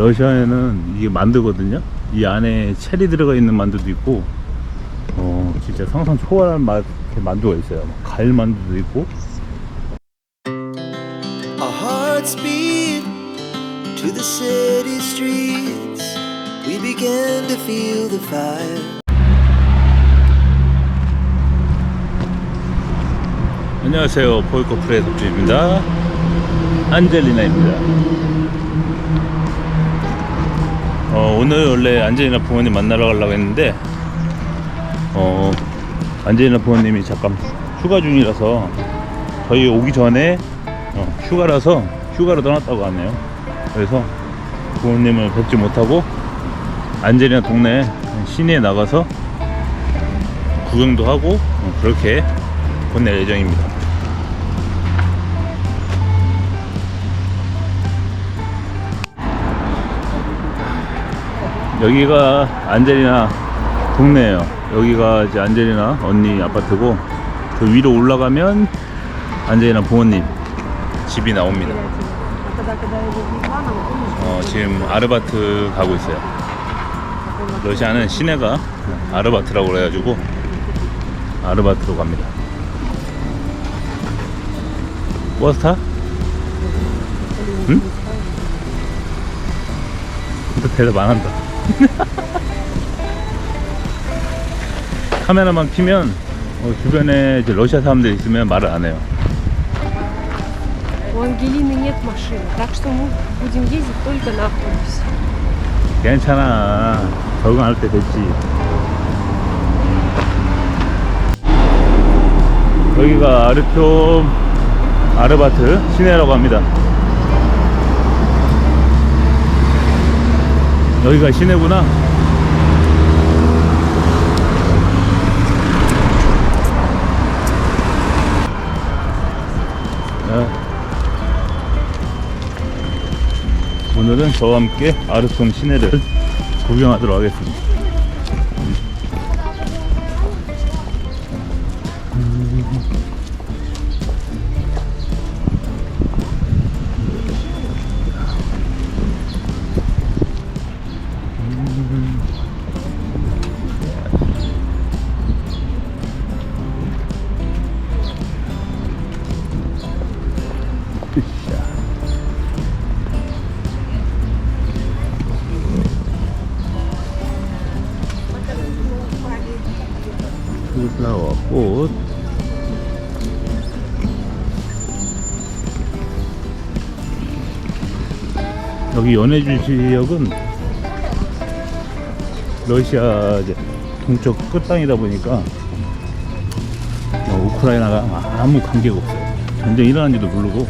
러시아에는 이게 만두거든요. 이 안에 체리 들어가 있는 만두도 있고, 어, 진짜 상상 초월한 맛의 만두가 있어요. 막 과일 만두도 있고. 안녕하세요. 보이커플의 덕주입니다. 안젤리나입니다. 어, 오늘 원래 안젤리나 부모님 만나러 가려고 했는데, 어, 안젤리나 부모님이 잠깐 휴가 중이라서 저희 오기 전에 어, 휴가라서 휴가로 떠났다고 하네요. 그래서 부모님을 뵙지 못하고 안젤리나 동네 시내에 나가서 구경도 하고 어, 그렇게 보낼 예정입니다. 여기가 안젤리나 동네예요. 여기가 이제 안젤리나 언니 아파트고 저 위로 올라가면 안젤리나 부모님 집이 나옵니다. 어, 지금 아르바트 가고 있어요. 러시아는 시내가 아르바트라고 그래가지고 아르바트로 갑니다. 버스 타? 응? 또 대답 안 한다. 카메라만 키면 어, 주변에 이제 러시아 사람들 있으면 말을 안 해요. У Ангелины нет машины, так что мы будем ездить только на автобусе. 괜찮아. 적응할 때 됐지. 여기가 아르표 아르바트 시내라고 합니다. 여기가 시내구나. 아. 오늘은 저와 함께 아르송 시내를 구경하도록 하겠습니다. 꽃. 여기 연해주 지역은 러시아 동쪽 끝땅이다 보니까 어, 우크라이나가 아무 관계가 없어요. 전쟁 일어난지도 모르고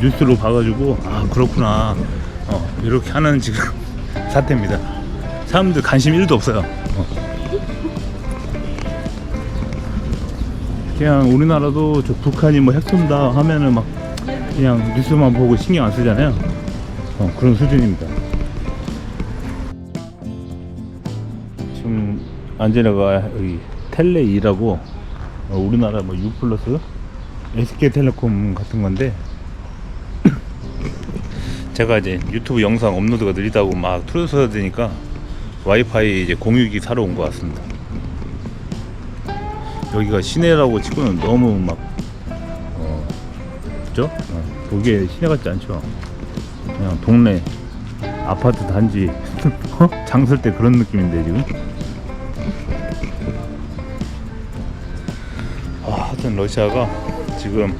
뉴스로 봐가지고 아 그렇구나. 어, 이렇게 하는 지금 사태입니다. 사람들 관심 1도 없어요. 어. 그냥 우리나라도 저 북한이 뭐 핵 쏜다 하면은 막 그냥 뉴스만 보고 신경 안 쓰잖아요. 어, 그런 수준입니다. 지금 안젤라가 여기 텔레2라고 어, 우리나라 뭐 U 플러스 SK텔레콤 같은 건데 제가 이제 유튜브 영상 업로드가 느리다고 막 틀어서야 되니까 와이파이 이제 공유기 사러 온 것 같습니다. 여기가 시내라고 치고는 너무 막 어, 그죠? 어, 보기에 시내 같지 않죠. 그냥 동네 아파트 단지 어? 장설 때 그런 느낌인데 지금. 아, 하여튼 러시아가 지금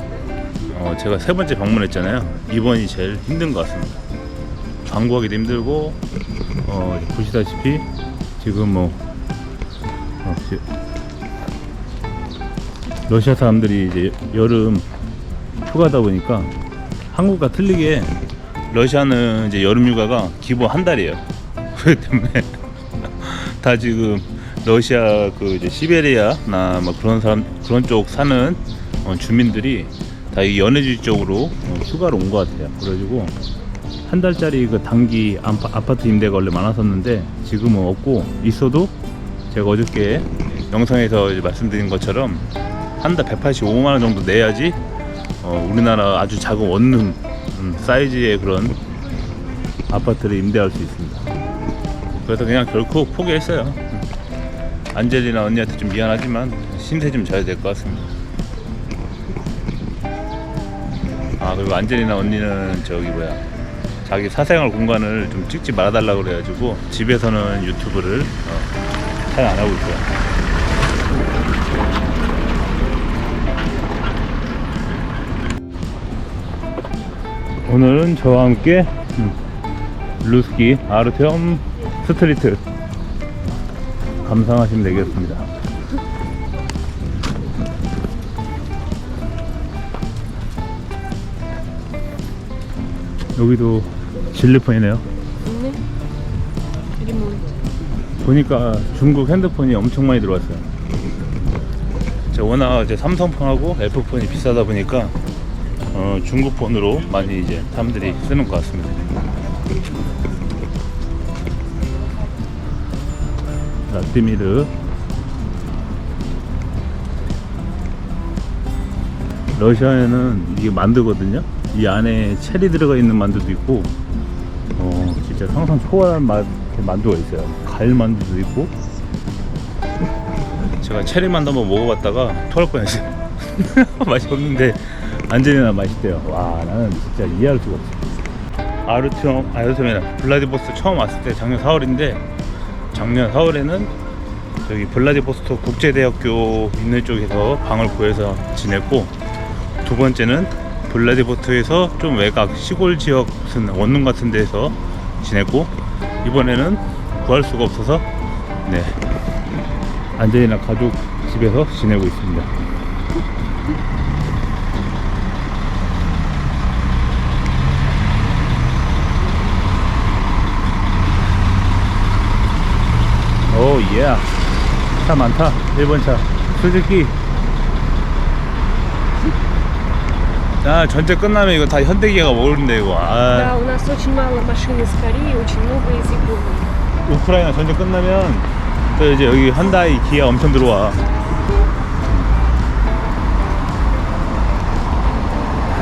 어, 제가 세 번째 방문했잖아요. 이번이 제일 힘든 것 같습니다. 광고하기도 힘들고 어, 보시다시피 지금 뭐 어, 지- 러시아 사람들이 이제 여름 휴가다 보니까 한국과 틀리게 러시아는 이제 여름 휴가가 기본 한 달이에요. 그렇기 때문에 다 지금 러시아 그 이제 시베리아나 뭐 그런 사람 그런 쪽 사는 어, 주민들이 다 이 연해주 쪽으로 어, 휴가를 온것 같아요. 그래가지고 한 달짜리 그 단기 아파, 아파 트 임대가 원래 많았었는데 지금은 없고 있어도 제가 어저께 영상에서 말씀드린 것처럼 한 달 185만 원 정도 내야지 어, 우리나라 아주 작은 원룸 음, 사이즈의 그런 아파트를 임대할 수 있습니다. 그래서 그냥 결코 포기했어요. 안젤리나 언니한테 좀 미안하지만 신세 좀 져야 될 것 같습니다. 아 그리고 안젤리나 언니는 저기 뭐야 자기 사생활 공간을 좀 찍지 말아달라고 그래가지고 집에서는 유튜브를 어, 잘안 하고 있어요. 오늘은 저와 함께 음, 루스키 아르테엄 스트리트 감상하시면 되겠습니다. 여기도 진리폰이네요. 네. 뭐 보니까 중국 핸드폰이 엄청 많이 들어왔어요. 워낙 이제 삼성폰하고 애플폰이 비싸다 보니까 어, 중국 폰으로 많이 이제 사람들이 쓰는 것 같습니다. 라띠미르 러시아에는 이게 만두거든요. 이 안에 체리 들어가 있는 만두도 있고, 어 진짜 상상 초월한 맛의 만두가 있어요. 갈 만두도 있고. 제가 체리 만두 한번 먹어봤다가 토할 뻔했어요. 맛이 없는데 안젤리나 맛있대요. 와 나는 진짜 이해할 수가 없어. 아르티엄 아르티엄이나 블라디보스토크 처음 왔을 때 작년 4월인데 작년 4월에는 저기 블라디보스토크 국제대학교 있는 쪽에서 방을 구해서 지냈고 두 번째는 블라디보스토크에서 좀 외곽 시골 지역 무슨 원룸 같은 데서 지냈고 이번에는 구할 수가 없어서 네 안젤리나 가족 집에서 지내고 있습니다. 오, 예. 차 많다. 일본 차. 수즈키. 아, 전체 끝나면 이거 다 현대기아가 모르는데, 이거. Да, 아, у нас очень мало машин из Кореи, очень много из Японии. 우크라이나 전쟁 끝나면 또 이제 여기 현다이 기아 엄청 들어와.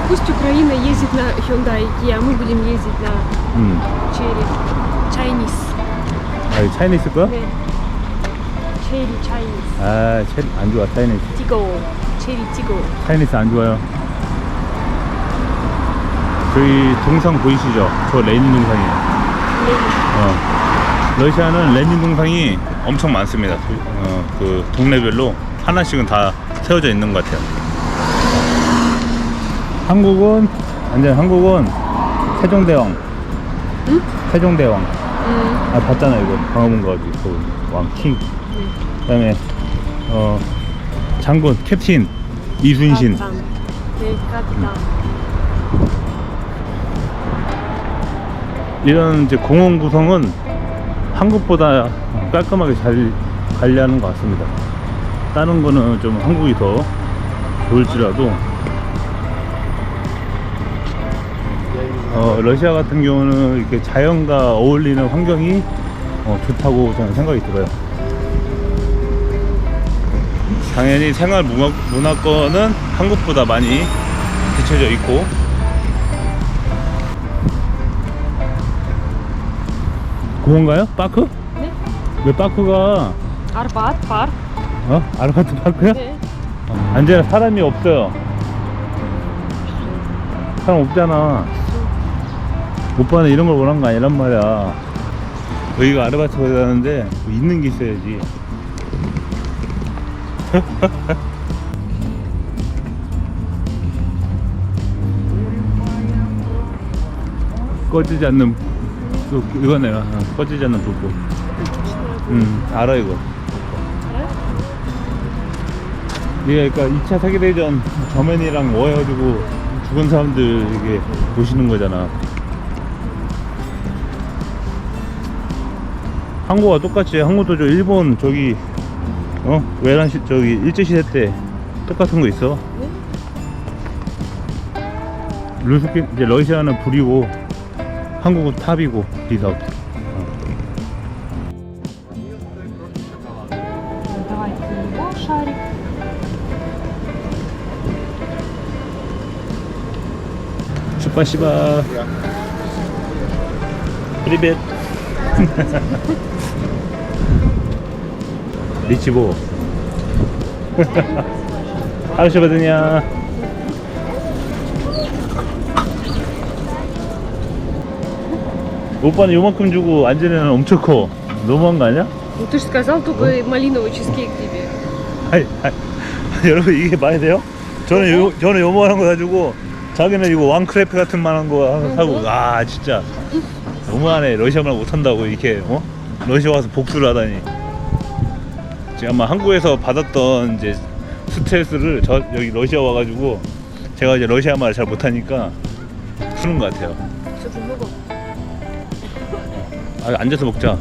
Пусть Украина ездит на Hyundai и Kia, а мы будем ездить на 음. Cherry Chinese. 아, 이 차이니스 거? 네. Cherry Chinese. 아, 체리 안 좋아, 차이니스. Tigo. Cherry Tigo. 차이니스 안 좋아요. 저희 동상 보이시죠? 저 레닌 동상이에요. Lenin. 어. 러시아는 레닌 동상이 엄청 많습니다. 어, 그 동네별로 하나씩은 다 세워져 있는 것 같아요. 한국은 완전 한국은 세종대왕. 응? 세종대왕. 음, 아 봤잖아 이거 방어문 가지고 그 왕 킹. 그다음에 어 장군 캡틴 이순신. 아, 네, 음. 이런 이제 공원 구성은 한국보다 깔끔하게 잘 관리하는 것 같습니다. 다른 거는 좀 한국이 더 좋을지라도 어, 러시아 같은 경우는 이렇게 자연과 어울리는 환경이 어, 좋다고 저는 생각이 들어요. 당연히 생활 문화권은 한국보다 많이 뒤쳐져 있고 그건가요? 파크? 네? 왜 파크가 아르바트 파크 어? 아르바트 파크야? 네 안젤아 사람이 없어요 사람 없잖아 오빠는 이런 걸 원한 거 아니란 말이야 여기가 아르바이트 가자는데 뭐 있는 게 있어야지 꺼지지 않는 그, 이거네요. 어, 꺼지지 않는 불꽃. 음 알아 이거. 이게 그러니까 2차 세계대전 저면이랑 뭐 해가지고 죽은 사람들 이게 보시는 거잖아. 한국과 똑같이 한국도 저 일본 저기 어? 왜란 시 저기 일제시대 때 똑같은 거 있어? 네? 루스키 이제 러시아는 불이고 한국은 탑이고 리사우트 스파시바. 프리벳. 리치보. 하우시거든요. 오빠는 요만큼 주고 안전에는 엄청 커. 너무한 거 아니야? Ну ты же сказал только малиновый чизкейк тебе. 아니, 아니, 여러분 이게 말이 돼요? 저는 요 저는 요만한 거 사주고 자기는 이거 왕크레페 같은 만한 거 하나 사고 아 진짜 너무하네 러시아말 못한다고 이렇게 어 러시아 와서 복수를 하다니 제가 아마 한국에서 받았던 이제 스트레스를 저 여기 러시아 와가지고 제가 이제 러시아 말을 잘 못하니까 푸는 것 같아요. 저 굶는 아, 앉아서 먹자.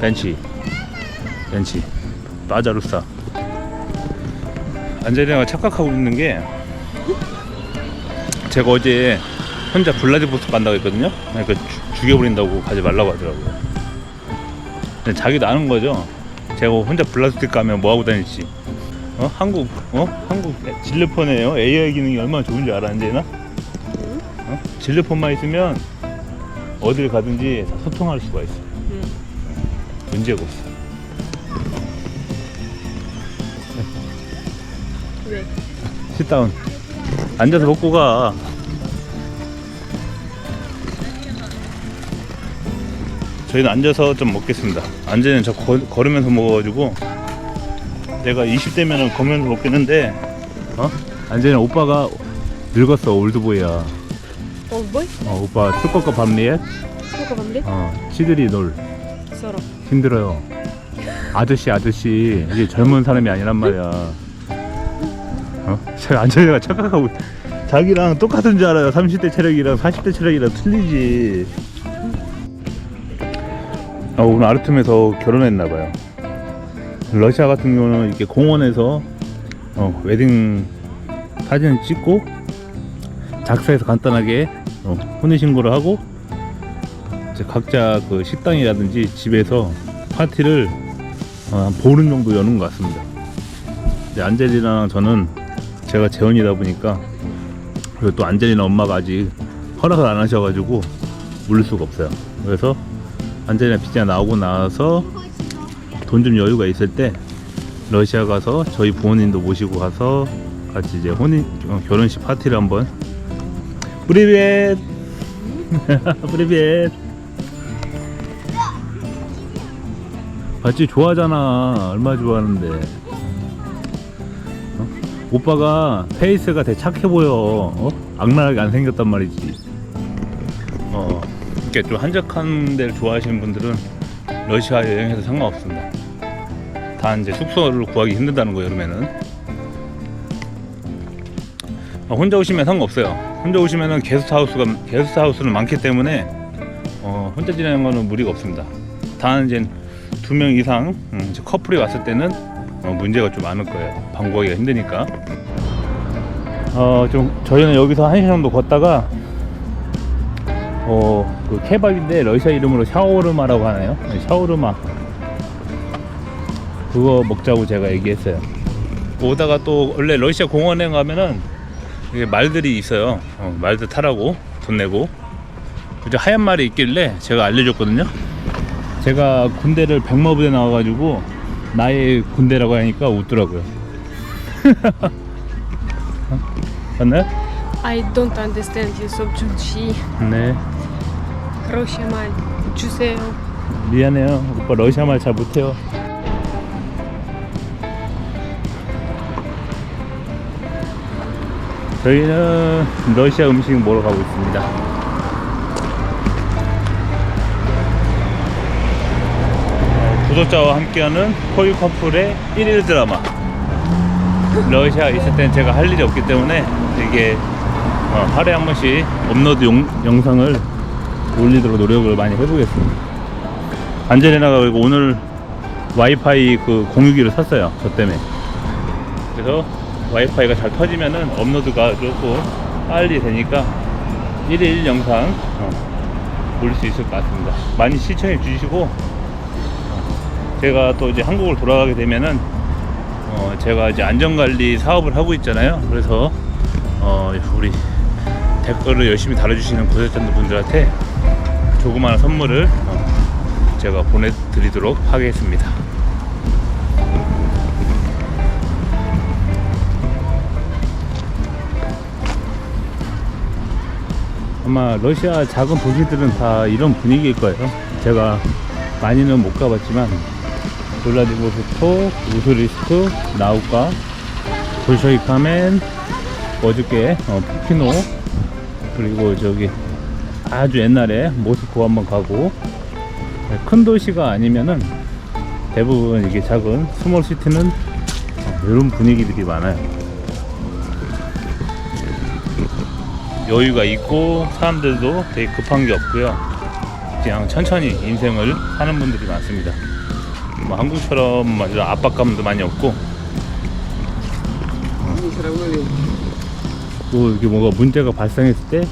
벤치. 벤치. 빠자루사. 안젤리나가 착각하고 있는 게 제가 어제 혼자 블라디보스토크 간다고 했거든요. 그러니까 죽여버린다고 가지 말라고 하더라고요. 자기도 아는 거죠. 제가 혼자 블라디보스토크 가면 뭐 하고 다닐지. 어? 한국 어? 한국 진료폰에요. AI 기능이 얼마나 좋은 줄 알아, 안젤리나? 어? 진료폰만 있으면 어딜 가든지 다 소통할 수가 있어. 응. 문제가 없어. 왜? sit 앉아서 먹고 가. 저희는 앉아서 좀 먹겠습니다. 앉으면 저 거, 걸으면서 먹어가지고 내가 20대면은 걸으면서 먹겠는데 어? 앉으면 오빠가 늙었어 올드보이야. 올드보이? 어 오빠 축구과 밤리에? 축구과 밤리? 어 치들이 놀. 서로. 힘들어요. 아저씨 아저씨 이게 젊은 사람이 아니란 말이야. 어? 제가 안전이가 착각하고 자기랑 똑같은 줄 알아요. 30대 체력이랑 40대 체력이랑 틀리지. 어, 오늘 아르툼에서 결혼했나 봐요. 러시아 같은 경우는 이렇게 공원에서 어, 웨딩 사진을 찍고 작사해서 간단하게 어, 혼인 신고를 하고 이제 각자 그 식당이라든지 집에서 파티를 어, 한 보름 정도 여는 것 같습니다. 이제 안젤리나랑 저는 제가 재혼이다 보니까 그리고 또 안젤리나 엄마가 아직 허락을 안 하셔가지고 물릴 수가 없어요. 그래서 안젤리나 비자 나오고 나서 돈 좀 여유가 있을 때 러시아 가서 저희 부모님도 모시고 가서 같이 이제 혼인 어, 결혼식 파티를 한번. 프리벳 프리벳 봤지 좋아하잖아. 얼마 좋아하는데. 어? 오빠가 페이스가 되게 착해 보여. 어? 악랄하게 안 생겼단 말이지. 어 이렇게 좀 한적한 데를 좋아하시는 분들은 러시아 여행해도 상관없습니다 다 이제 숙소를 구하기 힘들다는 거 여름에는 어, 혼자 오시면 상관없어요 혼자 오시면은 게스트하우스가 게스트하우스는 많기 때문에 어, 혼자 지내는 거는 무리가 없습니다 단 이제 두 명 이상 음, 커플이 왔을 때는 어, 문제가 좀 많을 거예요. 방구하기가 힘드니까. 어, 좀 저희는 여기서 한 시간 정도 걷다가 어, 그 케밥인데 러시아 이름으로 샤오르마라고 하나요? 네, 샤오르마. 그거 먹자고 제가 얘기했어요. 오다가 또 원래 러시아 공원에 가면은 이게 말들이 있어요. 어, 말들 타라고 돈 내고. 그저 하얀 말이 있길래 제가 알려줬거든요. 제가 군대를 백마부대 나와가지고 나의 군대라고 하니까 웃더라고요. 어? 맞나요? I don't understand you so 러시아 말 주세요. 미안해요. 오빠 러시아 말 잘 못해요. 저희는 러시아 음식 먹으러 가고 있습니다. 구독자와 함께하는 코유 커플의 일일 드라마. 러시아 있을 땐 제가 할 일이 없기 때문에 이게 어, 하루에 한 번씩 업로드 용, 영상을 올리도록 노력을 많이 해보겠습니다. 안젤리나가 그리고 오늘 와이파이 그 공유기를 샀어요. 저 때문에. 그래서 와이파이가 잘 터지면은 업로드가 조금 빨리 되니까 1일 영상 어, 올릴 수 있을 것 같습니다. 많이 시청해 주시고 어, 제가 또 이제 한국을 돌아가게 되면은 어, 제가 이제 안전관리 사업을 하고 있잖아요. 그래서 어, 우리 댓글을 열심히 달아주시는 구독자분들한테 조그마한 선물을 어, 제가 보내드리도록 하겠습니다. 아마 러시아 작은 도시들은 다 이런 분위기일 거예요. 제가 많이는 못 가봤지만 블라디보스토크, 우스리스크, 나우카, 볼셔이카멘, 어저께 어, 푸키노 그리고 저기 아주 옛날에 모스크 한번 가고 네, 큰 도시가 아니면은 대부분 이게 작은 스몰 시티는 어, 이런 분위기들이 많아요. 여유가 있고 사람들도 되게 급한 게 없고요. 그냥 천천히 인생을 사는 분들이 많습니다. 뭐 한국처럼 막 이런 압박감도 많이 없고 또 이게 뭐가 문제가 발생했을 때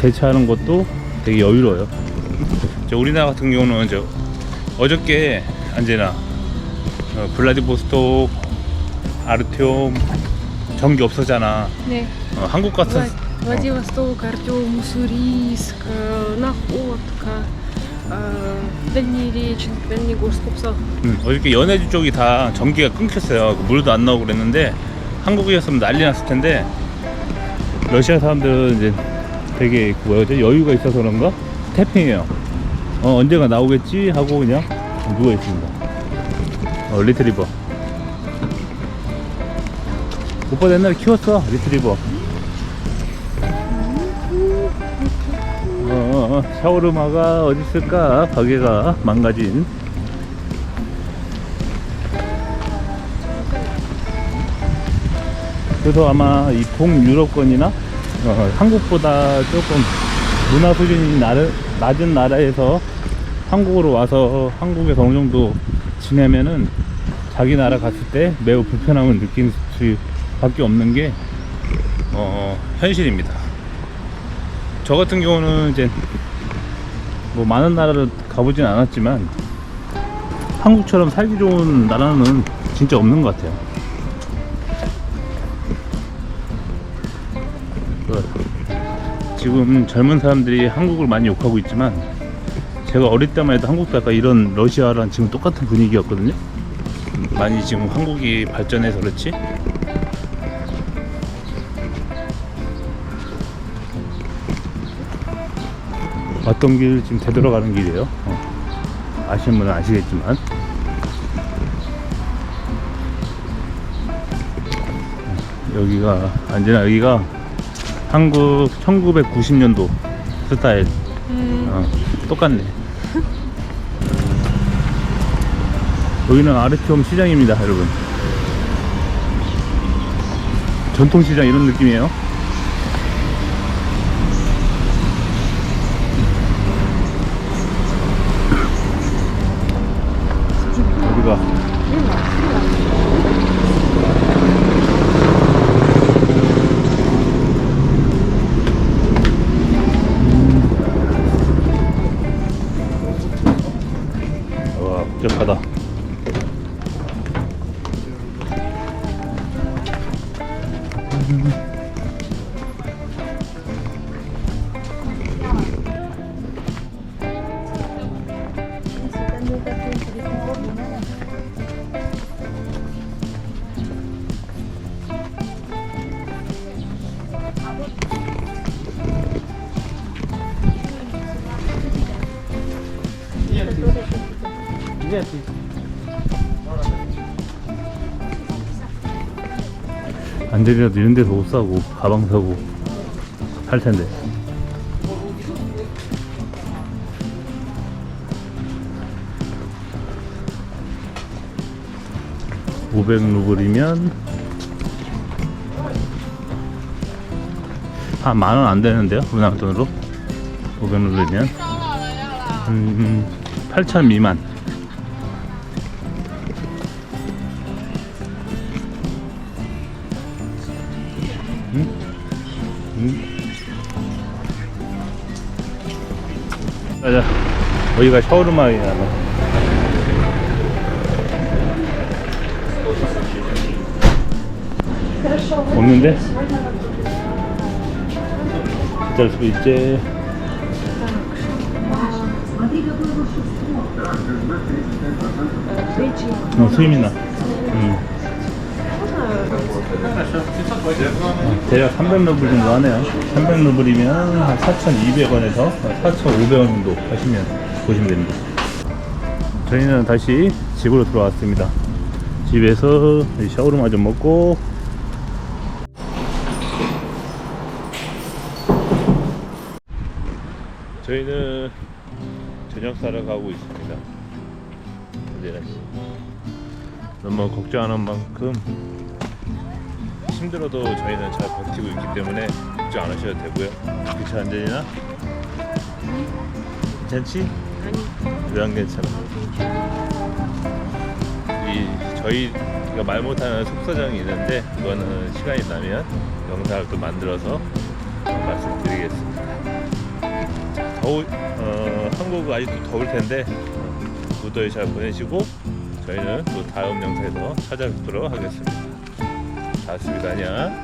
대처하는 것도 되게 여유로워요. 저 우리나라 같은 경우는 저 어저께 언제나 어, 블라디보스토크 아르티움 전기 없었잖아. 네. 어, 한국 같은 Вла- Владивосток, Артем, Уссурийск, э, Находка, э, Дальнереченск, Дальнегорск, 없어. 음, 어저께 연해주 쪽이 다 전기가 끊겼어요. 그 물도 안 나오고 그랬는데 한국이었으면 난리 났을 텐데 러시아 사람들은 이제 되게 그 뭐였죠 여유가 있어서 그런가 태평해요. 어, 언제가 나오겠지 하고 그냥 누워 있습니다. 어, 리트리버. 오빠 옛날에 키웠어 리트리버. 어, 어, 어, 샤오르마가 어디 있을까? 가게가 망가진. 그래서 아마 이 동유럽권이나 어, 한국보다 조금 문화 수준이 나르, 낮은 나라에서 한국으로 와서 한국에서 어느 정도 지내면은 자기 나라 갔을 때 매우 불편함을 느낄 수밖에 없는 게 어, 현실입니다. 저 같은 경우는 이제 뭐 많은 나라를 가보진 않았지만 한국처럼 살기 좋은 나라는 진짜 없는 것 같아요. 지금 젊은 사람들이 한국을 많이 욕하고 있지만 제가 어릴 때만 해도 한국도 약간 이런 러시아랑 지금 똑같은 분위기였거든요. 많이 지금 한국이 발전해서 그렇지. 왔던 길 지금 되돌아가는 길이에요. 어. 아시는 분은 아시겠지만. 여기가 언제나 여기가 한국 1990년도 스타일. 음, 어, 똑같네. 여기는 아르티움 시장입니다 여러분. 전통시장 이런 느낌이에요 와 복잡하 다 안되리라도 이런 데서 옷 사고 가방 사고 할 텐데. (500루블이면) 한 만 원 안 되는데요? 우리나라 돈으로? (500루블이면) 한 (8천) 미만 여기가 샤오르마이라는 없는데? 기다릴 수도 있지 어, 수임이나 음. 어, 대략 300루블 정도 하네요 300루블이면 4,200원에서 4,500원 정도 하시면 보시면 됩니다. 저희는 다시 집으로 들어왔습니다. 집에서 샤워룸 좀 먹고 저희는 저녁 사러 가고 있습니다. 언제나 씨. 너무 걱정하는 만큼 힘들어도 저희는 잘 버티고 있기 때문에 걱정 안 하셔도 되고요. 그치 안전이나? 괜찮지? 요양된 차량 이 저희가 말 못하는 속사정이 있는데 그거는 시간이 나면 영상을 또 만들어서 말씀드리겠습니다. 더울 어, 한국은 아직도 더울 텐데 무더위 잘 보내시고 저희는 또 다음 영상에서 찾아뵙도록 하겠습니다. 반갑습니다. 안녕.